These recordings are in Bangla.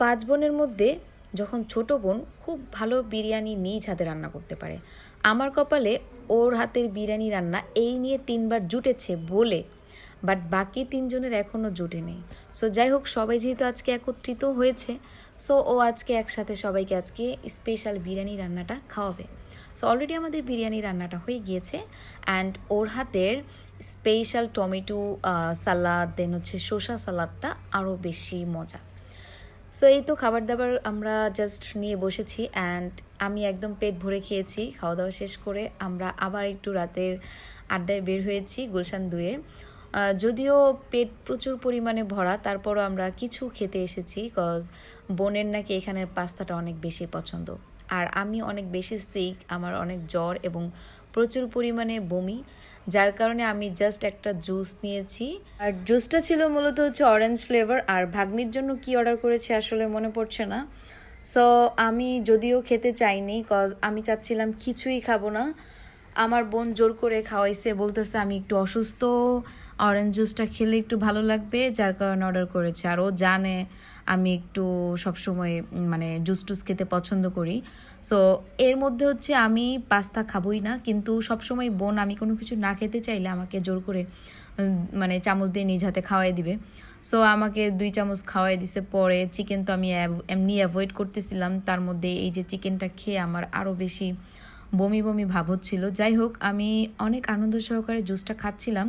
পাঁচ বোনের মধ্যে যখন ছোট বোন খুব ভালো বিরিয়ানি নিজ হাতে রান্না করতে পারে। আমার কপালে ওর হাতের বিরিয়ানি রান্না এই নিয়ে তিনবার জুটেছে বলে বাট বাকি তিনজনের এখনও জুটে নেই। সো যাই হোক, সবাই যেহেতু আজকে একত্রিত হয়েছে সো ও আজকে একসাথে সবাইকে আজকে স্পেশাল বিরিয়ানি রান্নাটা খাওয়াবে। সো অলরেডি আমাদের বিরিয়ানি রান্নাটা হয়ে গিয়েছে অ্যান্ড ওর হাতের স্পেশাল টমেটো সালাদ দেন হচ্ছে শসা সালাদটা আরও বেশি মজা। সো এই তো খাবার দাবার আমরা জাস্ট নিয়ে বসেছি অ্যান্ড আমি একদম পেট ভরে খেয়েছি। খাওয়া দাওয়া শেষ করে আমরা আবার একটু রাতের আড্ডায় বের হয়েছি গুলশান দুয়ে। যদিও পেট প্রচুর পরিমাণে ভরা, তারপরও আমরা কিছু খেতে এসেছি কজ বোনের নাকি এখানের পাস্তাটা অনেক বেশি পছন্দ। আর আমি অনেক বেশি সিক আমার অনেক জ্বর এবং প্রচুর পরিমাণে বমি, যার কারণে আমি জাস্ট একটা জুস নিয়েছি। আর জুসটা ছিল মূলত হচ্ছে অরেঞ্জ ফ্লেভার আর ভাগ্নির জন্য কি অর্ডার করেছি আসলে মনে পড়ছে না। সো আমি যদিও খেতে চাইনি কজ আমি চাচ্ছিলাম কিছুই খাব না। আমার বোন জোর করে খাওয়াইছে, বলতেছে আমি একটু অসুস্থ অরেঞ্জ জুসটা খেলে একটু ভালো লাগবে, যার কারণে অর্ডার করেছে। আর ও জানে আমি একটু সবসময় মানে জুস টুস খেতে পছন্দ করি। সো এর মধ্যে হচ্ছে আমি পাস্তা খাবোই না, কিন্তু সবসময় বোন আমি কোনো কিছু না খেতে চাইলে আমাকে জোর করে মানে চামচ দিয়ে নিজ হাতে খাওয়াই দিবে। সো আমাকে দুই চামচ খাওয়াই দিছে। পরে চিকেন তো আমি এমনি অ্যাভয়েড করতেছিলাম। তার মধ্যে এই যে চিকেনটা খেয়ে আমার আরও বেশি বমি বমি ভাব হচ্ছিল। যাই হোক, আমি অনেক আনন্দ সহকারে জুসটা খাচ্ছিলাম।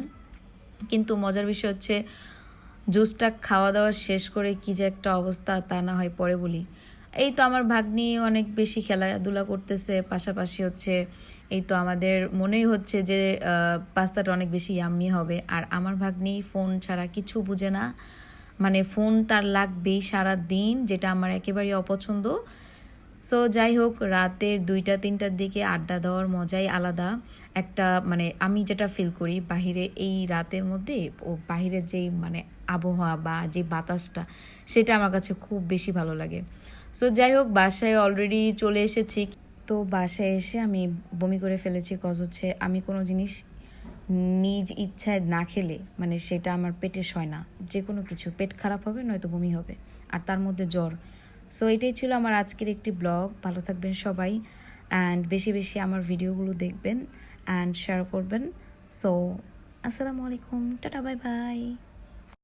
কিন্তু মজার বিষয় হচ্ছে, জুসটা খাওয়া দাওয়া শেষ করে কি যে একটা অবস্থা তা না হয় পরে বলি। এই তো আমার ভাগ্নি অনেক বেশি খেলাধুলা করতেছে, পাশাপাশি হচ্ছে, এই তো আমাদের মনেই হচ্ছে যে পাস্তাটা অনেক বেশি ইয়াম্মি হবে। আর আমার ভাগ্নি ফোন ছাড়া কিছু বুঝে না। মানে ফোন তার লাগবেই সারা দিন যেটা আমার একেবারেই অপছন্দ। সো যাই হোক রাতের দুইটা, তিনটার দিকে আড্ডা দেওয়ার মজাই আলাদা। একটা মানে আমি যেটা ফিল করি, বাহিরে এই রাতের মধ্যে ও বাহিরের যেই মানে আবহাওয়া বা যে বাতাসটা, সেটা আমার কাছে খুব বেশি ভালো লাগে। সো যাই হোক বাসায় অলরেডি চলে এসেছি। তো বাসায় এসে আমি বমি করে ফেলেছি কজ হচ্ছে আমি কোনো জিনিস নিজ ইচ্ছায় না খেলে মানে সেটা আমার পেটে সয় না। যে কোনো কিছু, পেট খারাপ হবে, নয়তো বমি হবে। আর তার মধ্যে জ্বর। সো এটাই ছিল আমার আজকের একটি ব্লগ। ভালো থাকবেন সবাই। অ্যান্ড বেশি বেশি আমার ভিডিওগুলো দেখবেন। অ্যান্ড শেয়ার করবেন। সো আসসালামু আলাইকুম। Tata bye bye